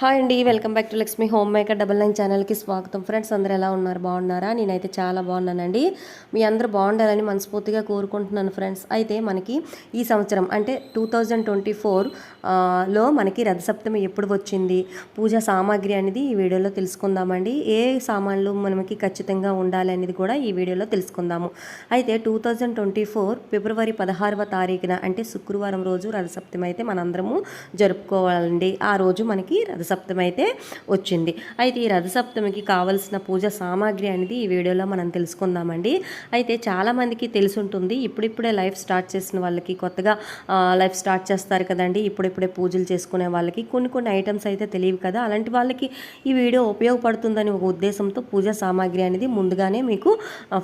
Hi అండి welcome back to Lakshmi home maker double nine ఛానల్కి స్వాగతం. ఫ్రెండ్స్ అందరూ ఎలా ఉన్నారు? బాగున్నారా? నేనైతే చాలా బాగున్నానండి. మీ అందరూ బాగుండాలని మనస్ఫూర్తిగా కోరుకుంటున్నాను ఫ్రెండ్స్. అయితే మనకి ఈ సంవత్సరం అంటే టూ థౌజండ్ ట్వంటీ ఫోర్లో మనకి రథసప్తమి ఎప్పుడు వచ్చింది? పూజా సామాగ్రి అనేది ఈ వీడియోలో తెలుసుకుందామండి. ఏ సామాన్లు మనకి ఖచ్చితంగా ఉండాలి అనేది కూడా ఈ వీడియోలో తెలుసుకుందాము. అయితే two thousand twenty four February పదహారవ తారీఖున అంటే శుక్రవారం రోజు రథసప్తమి అయితే మనందరము జరుపుకోవాలండి. ఆ రోజు మనకి రథసప్తమి అయితే వచ్చింది. అయితే ఈ రథసప్తమికి కావలసిన పూజ సామాగ్రి అనేది ఈ వీడియోలో మనం తెలుసుకుందామండి. అయితే చాలామందికి తెలుసుంటుంది ఇప్పుడిప్పుడే లైఫ్ స్టార్ట్ చేసిన వాళ్ళకి కొత్తగా లైఫ్ స్టార్ట్ చేస్తారు కదండి ఇప్పుడిప్పుడే పూజలు చేసుకునే వాళ్ళకి కొన్ని కొన్ని ఐటమ్స్ అయితే తెలియవు కదా. అలాంటి వాళ్ళకి ఈ వీడియో ఉపయోగపడుతుందని ఒక ఉద్దేశంతో పూజా సామాగ్రి అనేది ముందుగానే మీకు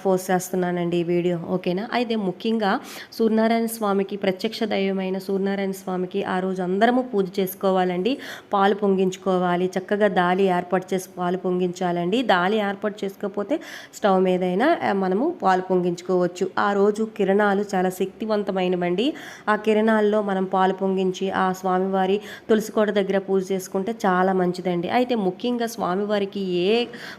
ఫోర్స్ చేస్తున్నానండి ఈ వీడియో. ఓకేనా? అయితే ముఖ్యంగా సూర్యనారాయణ స్వామికి ప్రత్యక్ష దైవమైన సూర్యనారాయణ స్వామికి ఆ రోజు అందరము పూజ చేసుకోవాలండి. పాలు పొంగించు పొంగించుకోవాలి చక్కగా దాలి ఏర్పాటు చేసి పాలు పొంగించాలండి. దాలి ఏర్పాటు చేసుకోకపోతే స్టవ్ మీదైనా మనము పాలు పొంగించుకోవచ్చు. ఆ రోజు కిరణాలు చాలా శక్తివంతమైనవండి. ఆ కిరణాల్లో మనం పాలు పొంగించి ఆ స్వామివారి తులసికోట దగ్గర పూజ చేసుకుంటే చాలా మంచిదండి. అయితే ముఖ్యంగా స్వామివారికి ఏ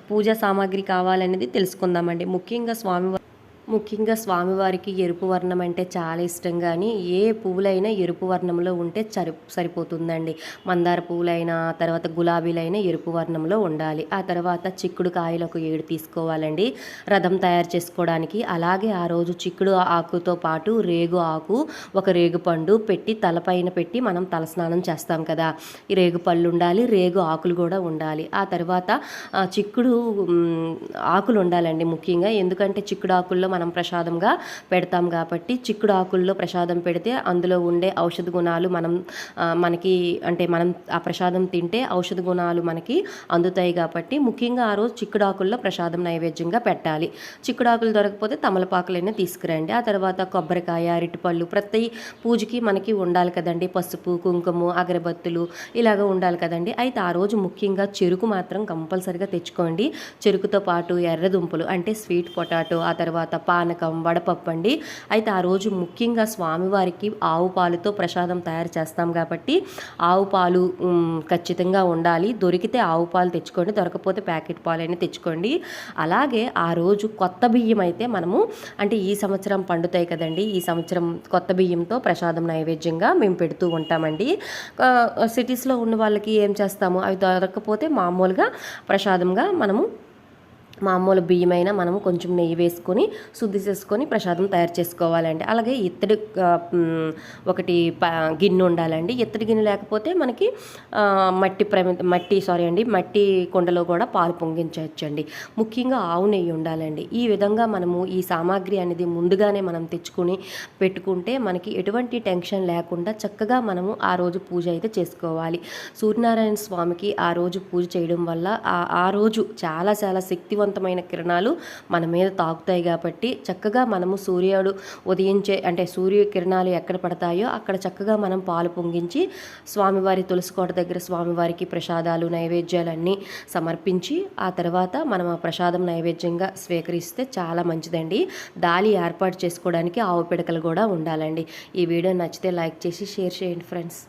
పూజా సామాగ్రి కావాలనేది తెలుసుకుందామండి. ముఖ్యంగా స్వామివారి ముఖ్యంగా స్వామివారికి ఎరుపు వర్ణం అంటే చాలా ఇష్టం కానీ ఏ పువ్వులైనా ఎరుపు వర్ణంలో ఉంటే సరి సరిపోతుందండి. మందార పువ్వులైనా తర్వాత గులాబీలైనా ఎరుపు వర్ణంలో ఉండాలి. ఆ తర్వాత చిక్కుడు కాయలు ఒక ఏడు తీసుకోవాలండి. రథం తయారు చేసుకోవడానికి అలాగే ఆ రోజు చిక్కుడు ఆకుతో పాటు రేగు ఆకు ఒక రేగు పండు పెట్టి తలపైన పెట్టి మనం తలస్నానం చేస్తాం కదా. ఈ రేగు పళ్ళు ఉండాలి రేగు ఆకులు కూడా ఉండాలి. ఆ తర్వాత చిక్కుడు ఆకులు ఉండాలండి ముఖ్యంగా. ఎందుకంటే చిక్కుడు ఆకుల్లో మనం ప్రసాదంగా పెడతాం కాబట్టి చిక్కుడు ఆకుల్లో ప్రసాదం పెడితే అందులో ఉండే ఔషధ గుణాలు మనం మనకి అంటే మనం ఆ ప్రసాదం తింటే ఔషధ గుణాలు మనకి అందుతాయి కాబట్టి ముఖ్యంగా ఆ రోజు చిక్కుడు ఆకుల్లో ప్రసాదం నైవేద్యంగా పెట్టాలి. చిక్కుడు ఆకులు దొరకకపోతే తమలపాకులైనా తీసుకురండి. ఆ తర్వాత కొబ్బరికాయ అరటిపళ్ళు ప్రతి పూజకి మనకి ఉండాలి కదండి. పసుపు కుంకుమ అగరబత్తులు ఇలాగ ఉండాలి కదండి. అయితే ఆ రోజు ముఖ్యంగా చెరుకు మాత్రం కంపల్సరిగా తెచ్చుకోండి. చెరుకుతో పాటు ఎర్రదుంపలు అంటే స్వీట్ పొటాటో ఆ తర్వాత పానకం వడపప్పు అండి. అయితే ఆ రోజు ముఖ్యంగా స్వామివారికి ఆవు పాలుతో ప్రసాదం తయారు చేస్తాం కాబట్టి ఆవు పాలు ఖచ్చితంగా ఉండాలి. దొరికితే ఆవు పాలు తెచ్చుకోండి దొరకపోతే ప్యాకెట్ పాలైనా తెచ్చుకోండి. అలాగే ఆ రోజు కొత్త బియ్యం అయితే మనము అంటే ఈ సంవత్సరం పండుతాయి కదండి ఈ సంవత్సరం కొత్త బియ్యంతో ప్రసాదం నైవేద్యంగా మేము పెడుతూ ఉంటామండి. సిటీస్లో ఉన్న వాళ్ళకి ఏం చేస్తాము? అవి దొరకకపోతే మామూలుగా ప్రసాదంగా మనము మామూలు బియ్యమైనా మనము కొంచెం నెయ్యి వేసుకొని శుద్ధి చేసుకొని ప్రసాదం తయారు చేసుకోవాలండి. అలాగే ఇత్తడి ఒకటి ప- గిన్నె ఉండాలండి. ఇత్తడి గిన్నె లేకపోతే మనకి మట్టి ప్రమి మట్టి సారీ అండి మట్టి కుండలో కూడా పాలు పొంగించవచ్చండి. ముఖ్యంగా ఆవు నెయ్యి ఉండాలండి. ఈ విధంగా మనము ఈ సామాగ్రి అనేది ముందుగానే మనం తెచ్చుకుని పెట్టుకుంటే మనకి ఎటువంటి టెన్షన్ లేకుండా చక్కగా మనము ఆ రోజు పూజ అయితే చేసుకోవాలి. సూర్యనారాయణ స్వామికి ఆ రోజు పూజ చేయడం వల్ల ఆ ఆ రోజు చాలా చాలా శక్తివంతమైన కిరణాలు మన మీద తాకుతాయి కాబట్టి చక్కగా మనము సూర్యుడు ఉదయించే అంటే సూర్య కిరణాలు ఎక్కడ పడతాయో అక్కడ చక్కగా మనం పాలు పొంగించి స్వామివారి తులసికోట దగ్గర స్వామివారికి ప్రసాదాలు నైవేద్యాలు అన్నీ సమర్పించి ఆ తర్వాత మనం ఆ ప్రసాదం నైవేద్యంగా స్వీకరిస్తే చాలా మంచిదండి. దాలి ఏర్పాటు చేసుకోవడానికి ఆవు పిడకలు కూడా ఉండాలండి. ఈ వీడియో నచ్చితే లైక్ చేసి షేర్ చేయండి ఫ్రెండ్స్.